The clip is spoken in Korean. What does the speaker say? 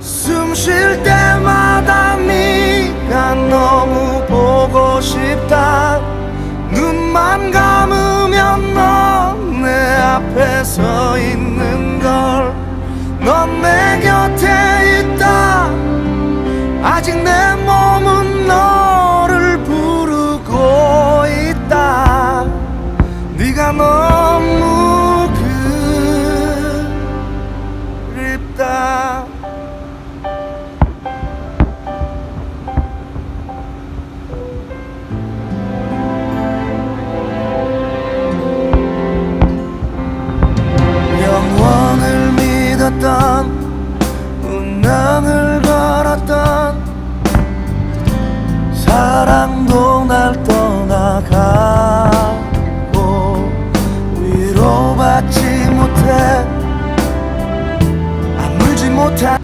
숨 쉴 때마다 네가 너무 보고 싶다. 눈만 감으면 넌 내 앞에 서 있는 걸 넌 내 곁에 있다. 아직 내 몸은 너를 부르고 있다. 네가 너 달렸던 운명을 걸었던 사랑도 날 떠나가고 위로받지 못해 아물지 못한